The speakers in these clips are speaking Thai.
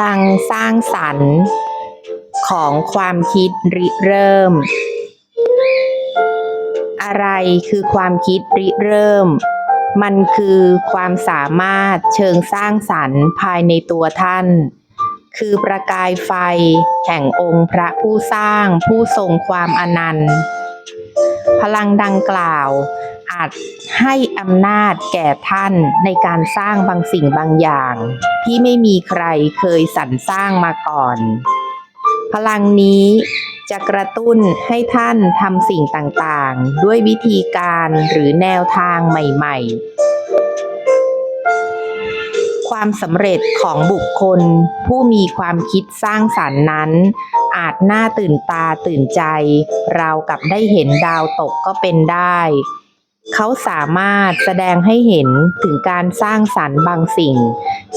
ลังสร้างสรรค์ ของความคิดริเริ่ม อะไรคือความคิดริเริ่ม มันคือความสามารถเชิงสร้างสรรค์ภายในตัวท่าน คือประกายไฟแห่งองค์พระผู้สร้างผู้ทรงความอนันต์ พลังดังกล่าวอาจให้ อำนาจแก่ท่านในการสร้างบางสิ่งบางอย่าง ที่ไม่มีใครเคยสรรสร้างมาก่อน พลังนี้จะกระตุ้นให้ท่านทำสิ่งต่างๆ ด้วยวิธีการหรือแนวทางใหม่ ๆ ความสำเร็จของบุคคลผู้มีความคิดสร้างสรรค์นั้น อาจน่าตื่นตาตื่นใจราวกับได้เห็นดาวตกก็เป็นได้ เขาสามารถแสดงให้เห็นถึงการสร้างสรรค์บางสิ่ง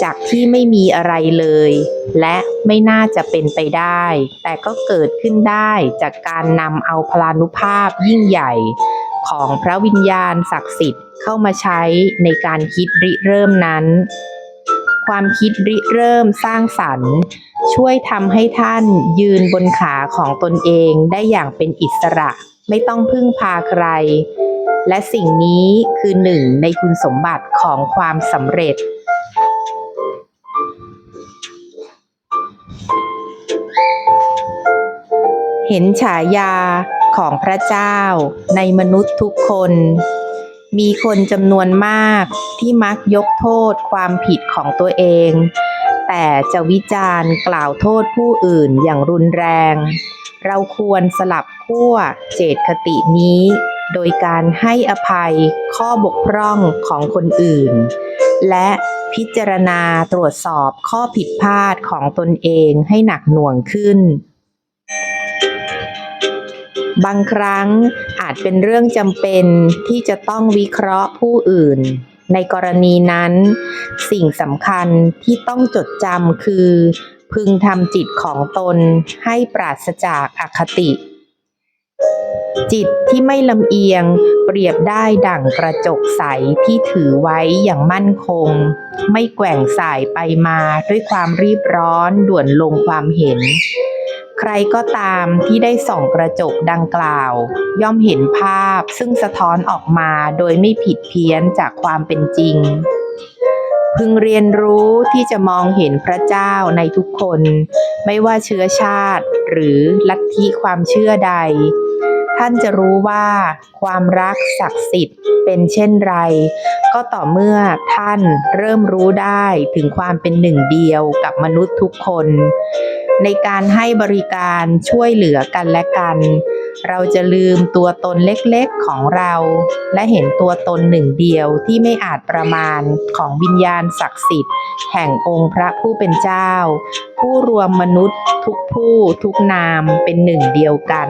จากที่ไม่มีอะไรเลย และไม่น่าจะเป็นไปได้ แต่ก็เกิดขึ้นได้จากการนำเอาพลานุภาพยิ่งใหญ่ ของพระวิญญาณศักดิ์สิทธิ์เข้ามาใช้ในการคิดริเริ่มนั้น ความคิดริเริ่มสร้างสรรค์ช่วยทำให้ท่านยืนบนขาของตนเองได้อย่างเป็นอิสระ ไม่ต้องพึ่งพาใคร และสิ่งนี้คือหนึ่งในคุณสมบัติของความสำเร็จ เห็นฉายาของพระเจ้าในมนุษย์ทุกคน มีคนจำนวนมากที่มักยกโทษความผิดของตัวเอง แต่จะวิจารณ์กล่าวโทษผู้อื่นอย่างรุนแรง เราควรสลับขั้วเจตคตินี้ โดยการให้อภัยข้อบกพร่องของคนอื่น และพิจารณาตรวจสอบข้อผิดพลาดของตนเองให้หนักหน่วงขึ้น บางครั้งอาจเป็นเรื่องจำเป็นที่จะต้องวิเคราะห์ผู้อื่น ในกรณีนั้น สิ่งสำคัญที่ต้องจดจำคือ พึงทำจิตของตนให้ปราศจากอคติ จิตที่ไม่ลำเอียงเปรียบได้ดั่งกระจกใสที่ถือไว้อย่างมั่นคง ไม่แกว่งสายไปมาด้วยความรีบร้อนด่วนลงความเห็น ใครก็ตามที่ได้ส่องกระจกดังกล่าว ย่อมเห็นภาพซึ่งสะท้อนออกมาโดยไม่ผิดเพี้ยนจากความเป็นจริง พึงเรียนรู้ที่จะมองเห็นพระเจ้าในทุกคน ไม่ว่าเชื้อชาติหรือลัทธิความเชื่อใด ท่านจะรู้ว่าความรักศักดิ์สิทธิ์เป็นเช่นไร ก็ต่อเมื่อท่านเริ่มรู้ได้ถึงความเป็นหนึ่งเดียวกับมนุษย์ทุกคน ในการให้บริการช่วยเหลือกันและกัน เราจะลืมตัวตนเล็กๆของเรา และเห็นตัวตนหนึ่งเดียวที่ไม่อาจประมาณของวิญญาณศักดิ์สิทธิ์ แห่งองค์พระผู้เป็นเจ้า ผู้รวมมนุษย์ทุกผู้ทุกนามเป็นหนึ่งเดียวกัน